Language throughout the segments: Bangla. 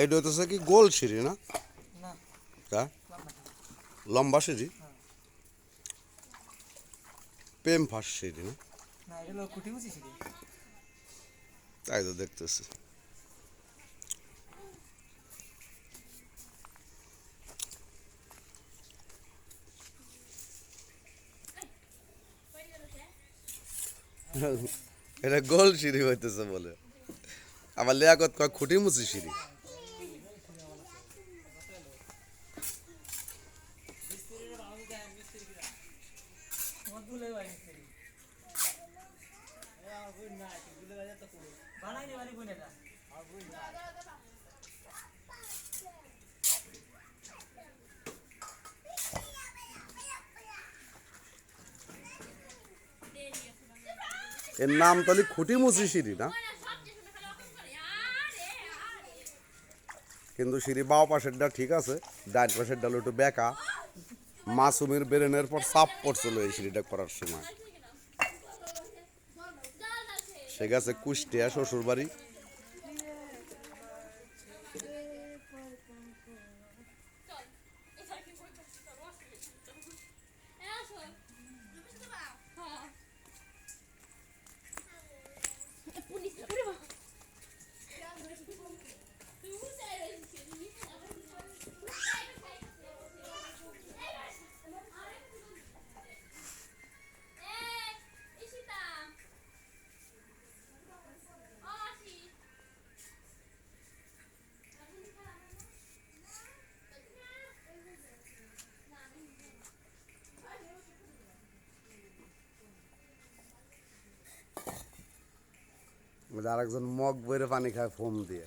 এইটা হইতেছে কি গোল সিঁড়ি না? তা? লম্বা সিঁড়ি? প্রেম ফাঁস সিঁড়ি না? এটা তাই তো দেখতেছি। এটা গোল সিঁড়ি হইতেছে বলে। আবার লিয়াকত কয় খুঁটি মুচি সিঁড়ি তোমার দুলে বাড়ি সিঁড়ি এর নাম তাহলে খুঁটি মুচি সিঁড়ি না? কিন্তু সিঁড়ি বাও পাশেরটা ঠিক আছে, ডান পাশের ডাল একটু বেকা। মাসুমের বেরেনের পর চাপ পড়ছিল এই সিঁড়িটা করার সময়। সে গেছে কুষ্টিয়া শ্বশুর আর একজন মগ বইরে পানি খায়, ফোম দিয়ে।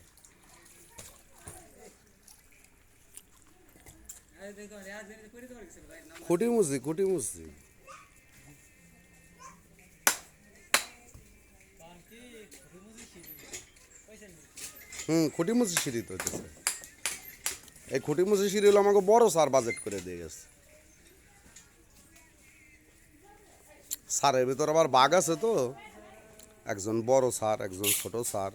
খুঁটি মুচি খুঁটি নেই হুম খুঁটি মুচি সিঁড়ি তো এই খুঁটি মুচি সিঁড়ি হলো আমাকে বড় সার বাজেট করে দিয়ে গেছে। সারের ভিতর আবার বাঘ আছে তো। একজন বড় স্যার একজন ছোট সার